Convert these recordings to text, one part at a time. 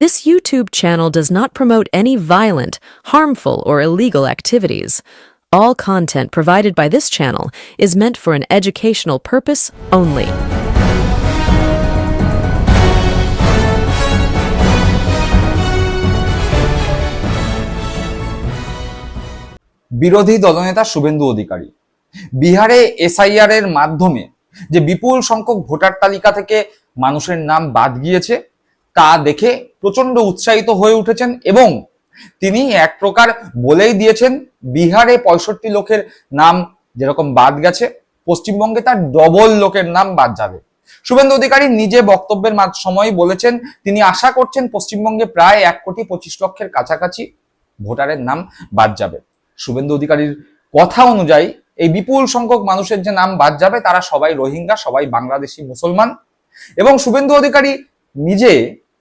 This YouTube channel does not promote any violent, harmful, or illegal activities. All content provided by this channel is meant for an educational purpose only. বিরোধী দলনেতা শুভেন্দু অধিকারী বিহারে SIR এর মাধ্যমে যে বিপুল সংখ্যক voter তালিকা থেকে মানুষের নাম বাদ গিয়েছে তা দেখে প্রচণ্ড উৎসাহিত হয়ে উঠেছেন এবং তিনি এক প্রকার বলেই দিয়েছেন, বিহারে পঁয়ষট্টি লোকের নাম যেরকম বাদ গেছে, পশ্চিমবঙ্গে তার ডবল লোকের নাম বাদ যাবে। শুভেন্দু অধিকারী নিজে বক্তব্যের সময় বলেছেন, তিনি আশা করছেন পশ্চিমবঙ্গে প্রায় এক কোটি পঁচিশ লক্ষের কাছাকাছি ভোটারের নাম বাদ যাবে। শুভেন্দু অধিকারীর কথা অনুযায়ী, এই বিপুল সংখ্যক মানুষের যে নাম বাদ যাবে, তারা সবাই রোহিঙ্গা, সবাই বাংলাদেশি মুসলমান এবং শুভেন্দু অধিকারী নিজে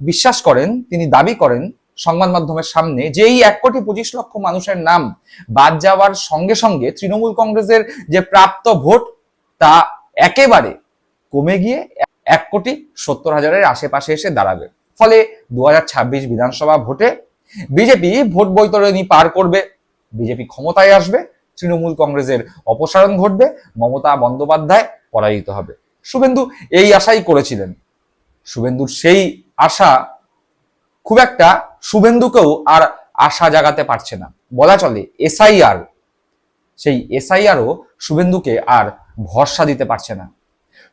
বিশ্বাস করেন, তিনি দাবি করেন সংবাদ মাধ্যমের সামনে যে এই এক কোটি পঁচিশ লক্ষ মানুষের নাম বাদ যাওয়ার সঙ্গে সঙ্গে তৃণমূল কংগ্রেসের যে প্রাপ্ত ভোট, তা একেবারে কমে গিয়ে এক কোটি সত্তর হাজারের আশেপাশে এসে দাঁড়াবে। ফলে দু হাজার ছাব্বিশ বিধানসভা ভোটে বিজেপি ভোট বৈতরণী পার করবে, বিজেপি ক্ষমতায় আসবে, তৃণমূল কংগ্রেসের অপসারণ ঘটবে, মমতা বন্দ্যোপাধ্যায় পরাজিত হবে। শুভেন্দু এই আশাই করেছিলেন। শুভেন্দুর সেই আশা খুব একটা শুভেন্দুকেও আর আশা জাগাতে পারছে না। বলা চলে এসআইআর, সেই এসআইআরও শুভেন্দুকে আর ভরসা দিতে পারছে না।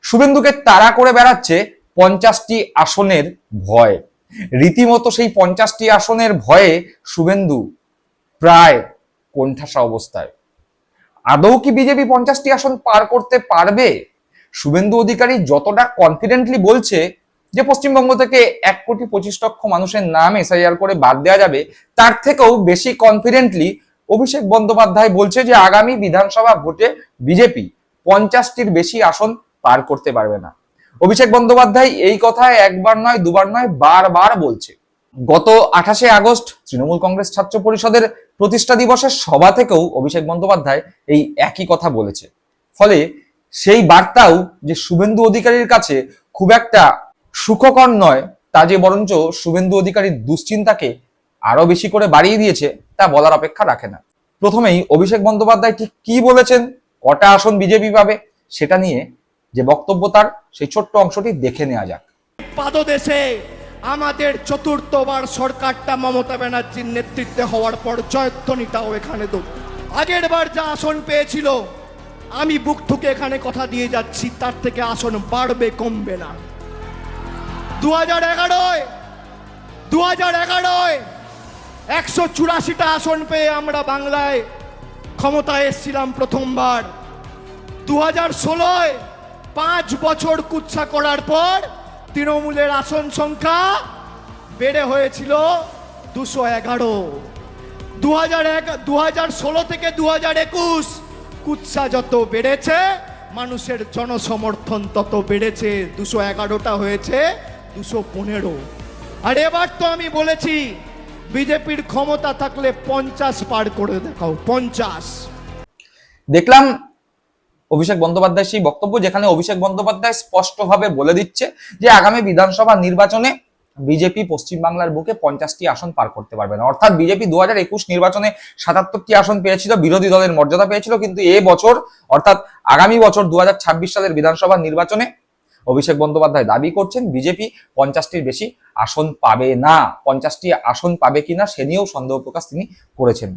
শুভেন্দুকে তাড়া করে বেড়াচ্ছে পঞ্চাশটি আসনের ভয়। রীতিমতো সেই পঞ্চাশটি আসনের ভয়ে শুভেন্দু প্রায় কোণঠাসা অবস্থায়। আদৌ কি বিজেপি পঞ্চাশটি আসন পার করতে পারবে? শুভেন্দু অধিকারী যতটা কনফিডেন্টলি বলছে যে পশ্চিমবঙ্গ থেকে এক কোটি পঁচিশ লক্ষ মানুষের নাম এসআইআর করে বাদ দেওয়া যাবে, তার থেকেও বেশি কনফিডেন্টলি অভিষেক বন্দ্যোপাধ্যায় বলছে যে আগামী বিধানসভা ভোটে বিজেপি পঞ্চাশটির বেশি আসন পার করতে পারবে না। অভিষেক বন্দ্যোপাধ্যায় এই কথা একবার নয়, দুবার নয়, বারবার বলছে। গত আঠাশে আগস্ট তৃণমূল কংগ্রেস ছাত্র পরিষদের প্রতিষ্ঠা দিবসের সভা থেকেও অভিষেক বন্দ্যোপাধ্যায় এই একই কথা বলেছে। ফলে সেই বার্তাও যে শুভেন্দু অধিকারীর কাছে খুব একটা সুখকর নয়, তা যে বরঞ্চ শুভেন্দু অধিকারীর দুশ্চিন্তাকে আরও বেশি করে বাড়িয়ে দিয়েছে, তা বলার অপেক্ষা রাখে না। প্রথমেই অভিষেক বন্দ্যোপাধ্যায় ঠিক কি বলেছেন, কটা আসন বিজেপি পাবে, সেটা নিয়ে যে বক্তব্য তার, সেই ছোট্ট অংশটি দেখে নেওয়া যাক। পাদদেশে আমাদের চতুর্থবার সরকারটা মমতা ব্যানার্জির নেতৃত্বে হওয়ার পর জয়ধ্বনিটাও এখানে দো আগের বার যা আসন পেয়েছিল, আমি বুক ঠুকে এখানে কথা দিয়ে যাচ্ছি, তার থেকে আসন বাড়বে, কমবে না। দু হাজার এগারোয় দু হাজার এগারোয় একশো চুরাশিটা আসন পেয়ে আমরা বাংলায় ক্ষমতায় এসেছিলাম প্রথমবার। দু হাজার ষোলোয় পাঁচ বছর কুৎসা করার পর তৃণমূলের আসন সংখ্যা বেড়ে হয়েছিল দুশো এগারো। দু হাজার এক দু হাজার ষোলো থেকে দু হাজার একুশ কুৎসা যত বেড়েছে, মানুষের জনসমর্থন তত বেড়েছে, দুশো এগারোটা হয়েছে। দুশো পনেরো। আর এবার তো আমি বলেছি, বিজেপির ক্ষমতা থাকলে পঞ্চাশ পার করে দেখাও, পঞ্চাশ। দেখলাম অভিষেক বন্দ্যোপাধ্যায় সেই বক্তব্য যেখানে অভিষেক বন্দ্যোপাধ্যায় স্পষ্টভাবে বলে দিচ্ছে যে আগামী বিধানসভা নির্বাচনে বিজেপি পশ্চিমবাংলার বুকে পঞ্চাশটি আসন পার করতে পারবে না। অর্থাৎ বিজেপি দু হাজার একুশ নির্বাচনে সাতাত্তরটি আসন পেয়েছিল, বিরোধী দলের মর্যাদা পেয়েছিল, কিন্তু এ বছর, অর্থাৎ আগামী বছর দু হাজার ছাব্বিশ সালের বিধানসভা নির্বাচনে অভিষেক বন্দ্যোপাধ্যায় দাবি করছেন, বিজেপি পঞ্চাশটির বেশি আসন পাবে না। পঞ্চাশটি আসন পাবে কিনা সে নিয়েও সন্দেহ প্রকাশ তিনি করেছেন।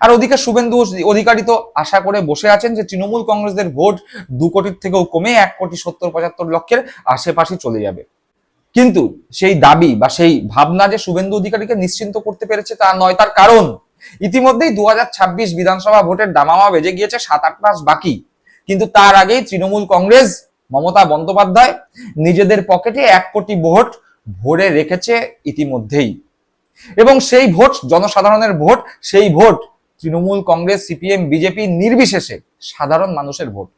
আর ওদিকে শুভেন্দু অধিকারী তো আশা করে বসে আছেন যে তৃণমূল কংগ্রেসদের ভোট দু কোটির থেকেও কমে, এক কোটি সত্তর, পঁচাত্তর লক্ষের আশেপাশে চলে যাবে। কিন্তু সেই দাবি বা সেই ভাবনা যে শুভেন্দু অধিকারীকে নিশ্চিন্ত করতে পেরেছে তা নয়, তার কারণ ইতিমধ্যেই দু হাজার ছাব্বিশ বিধানসভা ভোটের দামামা বেজে গিয়েছে সাত, আট মাস বাকি। কিন্তু তার আগেই তৃণমূল কংগ্রেস মমতা বন্দ্যোপাধ্যায় নিজেদের পকেটে এক কোটি ভোট ভরে রেখেছে ইতিমধ্যেই। এবং সেই ভোট, জনসাধারণের ভোট, সেই vote Trinamool Congress, CPM, BJP নির্বিশেষে সাধারণ মানুষের ভোট।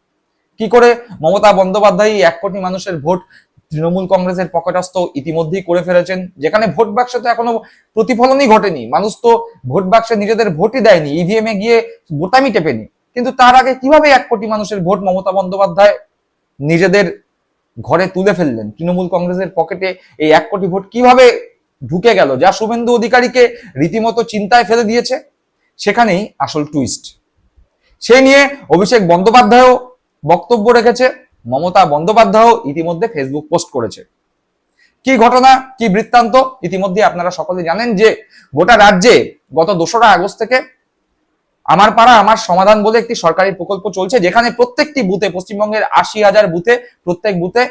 কি করে মমতা বন্দ্যোপাধ্যায় এক কোটি মানুষের ভোট তৃণমূল কংগ্রেসের পকেটস্থ ইতিমধ্যেই করে ফেলেছেন? যেখানে ভোট বাক্সে তো এখনও প্রতিফলনই ঘটেনি। মানুষ তো ভোট বাক্সে নিজেদের ভোটই দেয়নি। ইভিএম এ গিয়ে বোতামই টেপেনি। কিন্তু তার আগে কীভাবে এক কোটি মানুষের ভোট মমতা বন্দ্যোপাধ্যায় নিজেদের ঘরে তুলে ফেললেন। তৃণমূল কংগ্রেসের পকেটে এই এক কোটি ভোট কীভাবে ঢুকে গেল? যা শুভেন্দু অধিকারীকে রীতিমতো চিন্তায় ফেলে দিয়েছে, সেখানেই আসল টুইস্ট সে নিয়ে অভিষেক বন্দ্যোপাধ্যায়ও বক্তব্য রেখেছে, মমতা বন্দ্যোপাধ্যায়ও ইতিমধ্যে ফেসবুক পোস্ট করেছে। কি ঘটনা, কি বৃত্তান্ত ইতিমধ্যে আপনারা সকলে জানেন যে গোটা রাজ্যে গত দোসরা আগস্ট থেকে আমার পাড়া, আমার সমাধান বলে একটি সরকারি প্রকল্প চলছে, যেখানে প্রত্যেকটি বুথে, পশ্চিমবঙ্গের আশি হাজার বুথে, প্রত্যেক বুথে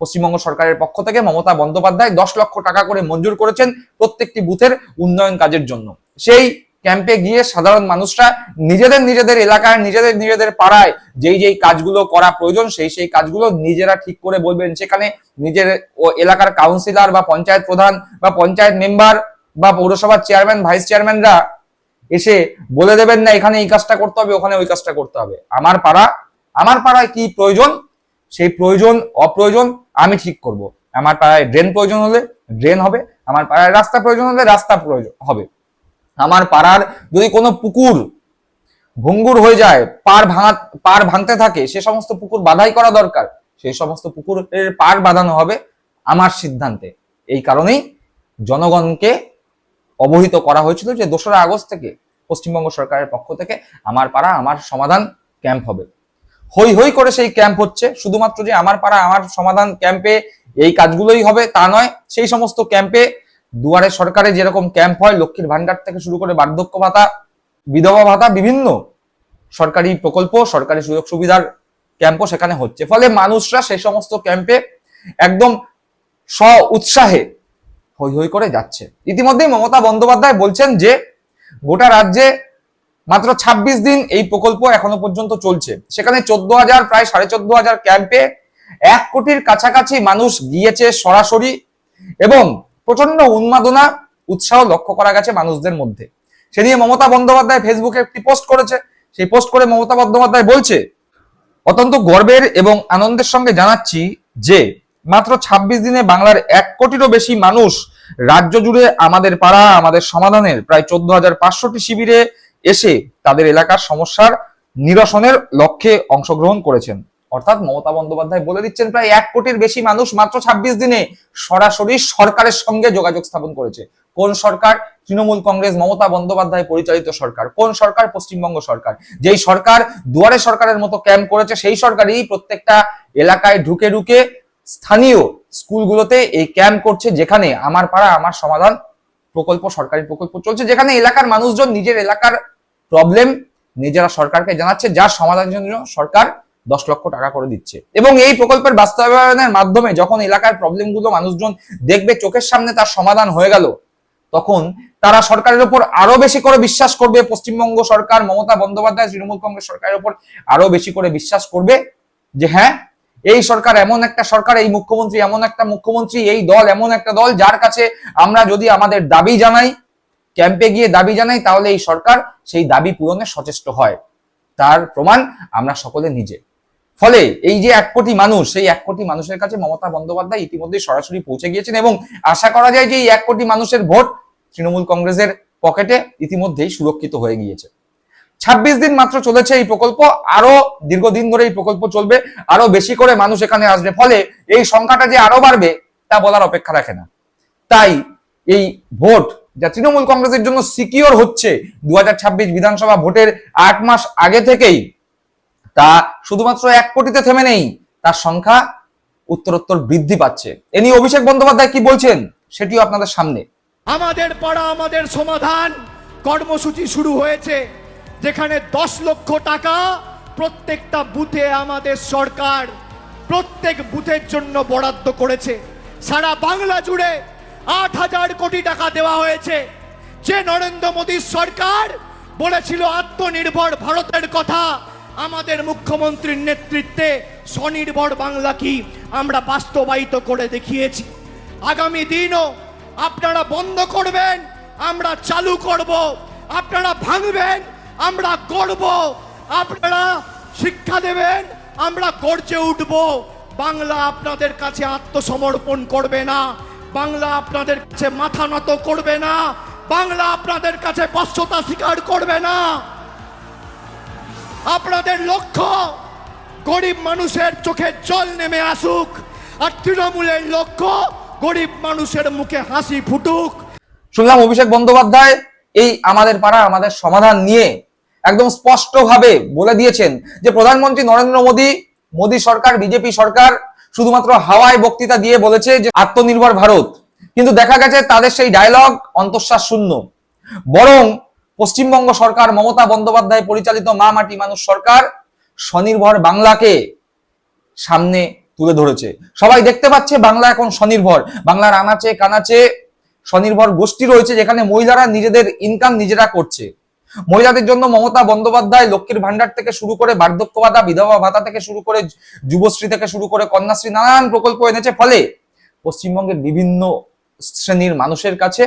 পশ্চিমবঙ্গ সরকারের পক্ষ থেকে মমতা বন্দ্যোপাধ্যায় দশ লক্ষ টাকা করে মঞ্জুর করেছেন প্রত্যেকটি বুথের উন্নয়ন কাজের জন্য। সেই ক্যাম্পে গিয়ে সাধারণ মানুষরা নিজেদের নিজেদের এলাকায়, নিজেদের নিজেদের পাড়ায় যেই যেই কাজগুলো করা প্রয়োজন, সেই সেই কাজগুলো নিজেরা ঠিক করে বলবেন। সেখানে নিজের এলাকার কাউন্সিলর বা পঞ্চায়েত প্রধান বা পঞ্চায়েত মেম্বার বা পৌরসভার চেয়ারম্যান ভাইস চেয়ারম্যানরা এসে বলে দেবেন না, এখানে এই কাজটা করতে হবে, ওখানে ওই কাজটা করতে হবে। আমার পাড়া, আমার পাড়ায় কি প্রয়োজন? সেই প্রয়োজন, অপ্রয়োজন আমি ঠিক করব। আমার পাড়ায় ড্রেন প্রয়োজন হলে ড্রেন হবে, আমার পাড়ায় রাস্তা প্রয়োজন হলে রাস্তা প্রয়োজন হবে। আমার পাড়ার যদি কোনো পুকুর ভঙ্গুর হয়ে যায় পার ভাঙা পার ভাঙতে থাকে, সে সমস্ত পুকুর বাধাই করা দরকার। সেই সমস্ত পুকুরের পার বাঁধানো হবে আমার সিদ্ধান্তে। এই কারণেই জনগণকে অবহিত করা হয়েছিল যে দোসরা আগস্ট থেকে পশ্চিমবঙ্গ সরকারের পক্ষ থেকে আমার পাড়া, আমার সমাধান ক্যাম্প হবে। হই হই করে সেই ক্যাম্প হচ্ছে। শুধুমাত্র যে আমার পাড়া, আমার সমাধান ক্যাম্পে এই কাজগুলোই হবে তা নয়, সেই সমস্ত ক্যাম্পে দুয়ারে সরকারে যেরকম ক্যাম্প হয়, লক্ষ্মীর ভান্ডার থেকে শুরু করে বার্ধক্য ভাতা, বিধবা ভাতা, বিভিন্ন সরকারি প্রকল্প, সরকারি সুযোগ সুবিধার ক্যাম্পও সেখানে হচ্ছে। ফলে মানুষরা সেই সমস্ত ক্যাম্পে একদম স্ব উৎসাহে হই হই করে যাচ্ছে। ইতিমধ্যেই মমতা বন্দ্যোপাধ্যায় বলছেন যে, গোটা রাজ্যে মাত্র ২৬ দিন এই প্রকল্প এখনও পর্যন্ত চলছে। সেখানে চোদ্দ হাজার, প্রায় সাড়ে চোদ্দ হাজার ক্যাম্পে এক কোটির কাছাকাছি মানুষ গিয়েছে সরাসরি এবং প্রচণ্ড উন্মাদনা, উৎসাহ লক্ষ্য করা গেছে মানুষদের মধ্যে। সে নিয়ে মমতা বন্দ্যোপাধ্যায় ফেসবুকে একটি পোস্ট করেছে। সেই পোস্ট করে মমতা বন্দ্যোপাধ্যায় বলছে, অত্যন্ত গর্বের এবং আনন্দের সঙ্গে জানাচ্ছি যে, মাত্র ২৬ দিনে বাংলার এক কোটিরও বেশি মানুষ রাজ্য জুড়ে আমাদের পাড়া, আমাদের সমাধানের প্রায় চোদ্দ হাজার পাঁচশোটি শিবিরে এসে তাদের এলাকার সমস্যার নিরসনের লক্ষ্যে অংশগ্রহণ করেছেন। অর্থাৎ মমতা বন্দ্যোপাধ্যায় বলে দিচ্ছেন, প্রায় এক কোটির বেশি মানুষ মাত্র ২৬ দিনে সরাসরি সরকারের সঙ্গে যোগাযোগ স্থাপন করেছে। কোন সরকার? তৃণমূল কংগ্রেস, মমতা বন্দ্যোপাধ্যায় পরিচালিত সরকার। কোন সরকার? পশ্চিমবঙ্গ সরকার। যেই সরকার দুয়ারে সরকারের মতো ক্যাম্প করেছে, সেই সরকারই প্রত্যেকটা এলাকায় ঢুকে ঢুকে স্থানীয় স্কুলগুলোতে এই ক্যাম্প করছে যেখানে আমার পাড়া, আমার সমাধান প্রকল্প, সরকারি প্রকল্প চলছে, যেখানে এলাকার মানুষজন নিজের এলাকার প্রবলেম নিজেরা সরকারকে জানাচ্ছে, যার সমাধানের জন্য সরকার দশ লক্ষ টাকা করে দিচ্ছে। এবং এই প্রকল্পের বাস্তবায়নের মাধ্যমে যখন এলাকার প্রবলেমগুলো মানুষজন দেখবে, চোখের সামনে তার সমাধান হয়ে গেল, তখন তারা সরকারের উপর আরও বেশি করে বিশ্বাস করবে, পশ্চিমবঙ্গ সরকার, মমতা বন্দ্যোপাধ্যায়, তৃণমূল কংগ্রেস সরকারের উপর আরও বেশি করে বিশ্বাস করবে যে হ্যাঁ এই সরকার এমন একটা সরকার, এই মুখ্যমন্ত্রী এমন একটা মুখ্যমন্ত্রী, এই দল এমন একটা দল যার কাছে আমরা যদি আমাদের দাবি জানাই, ক্যাম্পে গিয়ে দাবি জানাই, তাহলে এই সরকার সেই দাবি পূরণে সচেষ্ট হয়। তার প্রমাণ আমরা সকলে নিজে। ফলে এই যে এক কোটি মানুষ, সেই এক কোটি মানুষের কাছে মমতা বন্দ্যোপাধ্যায় ইতিমধ্যে সরাসরি পৌঁছে গিয়েছেন এবং আশা করা যায় যে এই এক কোটি মানুষের ভোট তৃণমূল কংগ্রেসের পকেটে ইতিমধ্যেই সুরক্ষিত হয়ে গিয়েছে। ছাব্বিশ দিন মাত্র চলেছে এই প্রকল্প। আরও দীর্ঘদিন ধরে এই প্রকল্প চলবে, আরও বেশি করে মানুষ এখানে আসবে। ফলে এই সংখ্যাটা যে আরও বাড়বে, তা বলার অপেক্ষা রাখে না। তাই এই ভোট যা তৃণমূল কংগ্রেসের জন্য সিকিওর হচ্ছে দুহাজার ছাব্বিশ বিধানসভা ভোটের আট মাস আগে থেকেই, তা শুধুমাত্র এক কোটিতে থেমে নেই, তার সংখ্যা উত্তরোত্তর বৃদ্ধি পাচ্ছে। এ নিয়ে অভিষেক বন্দ্যোপাধ্যায় কি বলছেন, সেটিও আপনাদের সামনে। আমাদের পাড়া, আমাদের সমাধান কর্মসূচি শুরু হয়েছে। যেখানে দশ লক্ষ টাকা প্রত্যেকটা বুথে আমাদের সরকার প্রত্যেক বুথের জন্য বরাদ্দ করেছে। সারা বাংলা জুড়ে আট হাজার কোটি টাকা দেওয়া হয়েছে। যে নরেন্দ্র মোদীর সরকার বলেছিল, আত্মনির্ভর ভারতের কথা আমাদের মুখ্যমন্ত্রীর নেতৃত্বে স্বনির্ভর বাংলা কি? আমরা বাস্তবায়িত করে দেখিয়েছি। আগামী দিনও আপনারা বন্ধ করবেন, আমরা চালু করব। আপনারা ভাঙবেন আমরা করব আপনারা শিক্ষা দেবেন, আমরা গর্জে উঠব। বাংলা আপনাদের কাছে আত্মসমর্পণ করবে না। বাংলা আপনাদের কাছে মাথা নত করবে না। বাংলা আপনাদের কাছে বশ্যতা স্বীকার করবে না। আপনাদের লক্ষ্য, গরিব মানুষের চোখে জল নেমে আসুক। আর তৃণমূলের লক্ষ্য, গরিব মানুষের মুখে হাসি ফুটুক। শুনলাম অভিষেক বন্দ্যোপাধ্যায় এই আমাদের পাড়া, আমাদের সমাধান নিয়ে একদম স্পষ্টভাবে বলে দিয়েছেন যে প্রধানমন্ত্রী নরেন্দ্র মোদী মোদী সরকার, বিজেপি সরকার শুধুমাত্র হাওয়ায় বক্তৃতা দিয়ে বলেছে যে আত্মনির্ভর ভারত। কিন্তু দেখা গেছে তাদের সেই ডায়লগ অন্তঃশ্বাস শূন্য। বরং পশ্চিমবঙ্গ সরকার, মমতা বন্দ্যোপাধ্যায় পরিচালিত মা মাটি মানুষ সরকার স্বনির্ভর বাংলাকে সামনে তুলে ধরেছে। সবাই দেখতে পাচ্ছে বাংলা এখন স্বনির্ভর। বাংলার আনাচে কানাচে স্বনির্ভর গোষ্ঠী রয়েছে যেখানে মহিলারা নিজেদের ইনকাম নিজেরা করছে। মহিলাদের জন্য মমতা বন্দ্যোপাধ্যায় লক্ষ্মীর ভান্ডার থেকে শুরু করে বার্ধক্য ভাতা, বিধবা ভাতা থেকে শুরু করে যুবশ্রী থেকে শুরু করে কন্যাশ্রী নানান প্রকল্প এনেছে। ফলে পশ্চিমবঙ্গের বিভিন্ন শ্রেণির মানুষের কাছে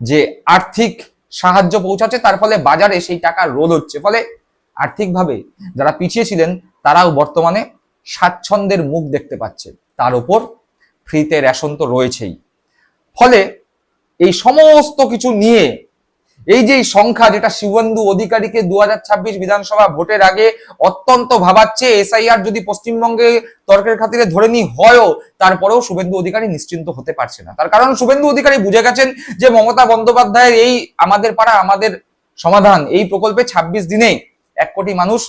যে আর্থিক সাহায্য পৌঁছাচ্ছে, তার ফলে বাজারে সেই টাকা রোল হচ্ছে। ফলে আর্থিকভাবে যারা পিছিয়ে ছিলেন, তারাও বর্তমানে স্বাচ্ছন্দ্যের মুখ দেখতে পাচ্ছে তার উপর ফ্রিতে রেশন তো রয়েছেই। ফলে এই সমস্ত কিছু নিয়ে, এই যে সংখ্যা যেটা শিবন্দু অধিকারীকে দুহাজার ছাব্বিশ বিধানসভা ভোটের আগে অত্যন্ত ভাবাচ্ছে, এসআইআর যদি পশ্চিমবঙ্গে তর্কের খাতিরে ধরে নি হয়ও, তারপরেও শুভেন্দু অধিকারী নিশ্চিন্ত হতে পারছে না। তার কারণ শুভেন্দু অধিকারী বুঝে গেছেন যে মমতা বন্দ্যোপাধ্যায়ের এই আমাদের পাড়া, আমাদের সমাধান, এই প্রকল্পে ২৬ দিনে এক কোটি মানুষ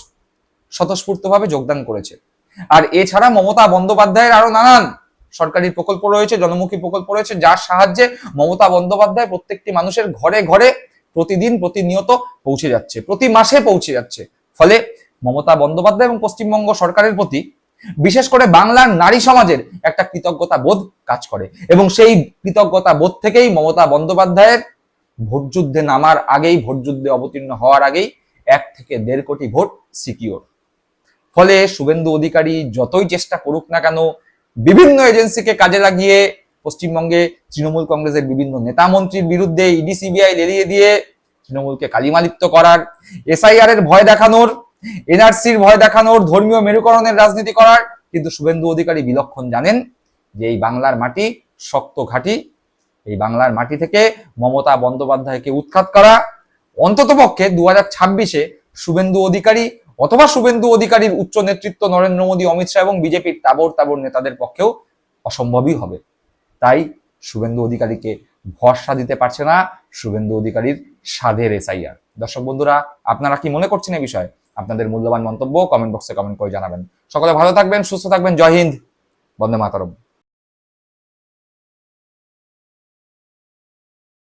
স্বতঃস্ফূর্তভাবে যোগদান করেছে। আর এছাড়া মমতা বন্দ্যোপাধ্যায়ের আরও নানান সরকারি প্রকল্প রয়েছে, জনমুখী প্রকল্প রয়েছে, যার সাহায্যে মমতা বন্দ্যোপাধ্যায় প্রত্যেকটি মানুষের ঘরে ঘরে প্রতিদিন প্রতিনিয়ত পৌঁছে যাচ্ছে, প্রতি মাসে পৌঁছে যাচ্ছে। ফলে মমতা বন্দ্যোপাধ্যায় এবং পশ্চিমবঙ্গ সরকারের প্রতি বিশেষ করে বাংলার নারী সমাজের একটা কৃতজ্ঞতা বোধ কাজ করে এবং সেই কৃতজ্ঞতা বোধ থেকেই মমতা বন্দ্যোপাধ্যায়ের ভোট যুদ্ধে নামার আগেই, ভোট যুদ্ধে অবতীর্ণ হওয়ার আগেই এক থেকে দেড় কোটি ভোট সিকিওর। ফলে শুভেন্দু অধিকারী যতই চেষ্টা করুক না কেন বিভিন্ন এজেন্সিকে কাজে লাগিয়ে পশ্চিমবঙ্গে তৃণমূল কংগ্রেসের বিভিন্ন নেতা মন্ত্রীর বিরুদ্ধে ইডি, সিবিআই লেলিয়ে দিয়ে তৃণমূলকে কালিমালিপ্ত করার এসআইআর এর ভয় দেখানোর, এনআরসির ভয় দেখানোর, ধর্মীয় মেরুকরণের রাজনীতি করার। কিন্তু শুভেন্দু অধিকারী বিলক্ষণ জানেন যে এই বাংলার মাটি শক্ত ঘাঁটি। এই বাংলার মাটি থেকে মমতা বন্দ্যোপাধ্যায়কে উৎখাত করা। অন্ততপক্ষে দু হাজার ছাব্বিশে শুভেন্দু অধিকারী অথবা শুভেন্দু অধিকারীর উচ্চ নেতৃত্ব নরেন্দ্র মোদী, অমিত শাহ এবং বিজেপির তাবর তাবর নেতাদের পক্ষেও অসম্ভবই হবে। তাই শুভেন্দু অধিকারীকে ভরসা দিতে পারছে না শুভেন্দু অধিকারীর স্বাদের এসআইআর। দর্শক বন্ধুরা, আপনারা কি মনে করছেন এই বিষয়ে? আপনাদের মূল্যবান মন্তব্য কমেন্ট বক্সে কমেন্ট করে জানাবেন। সকলে ভালো থাকবেন, সুস্থ থাকবেন। জয় হিন্দ। বন্দে মাতারম।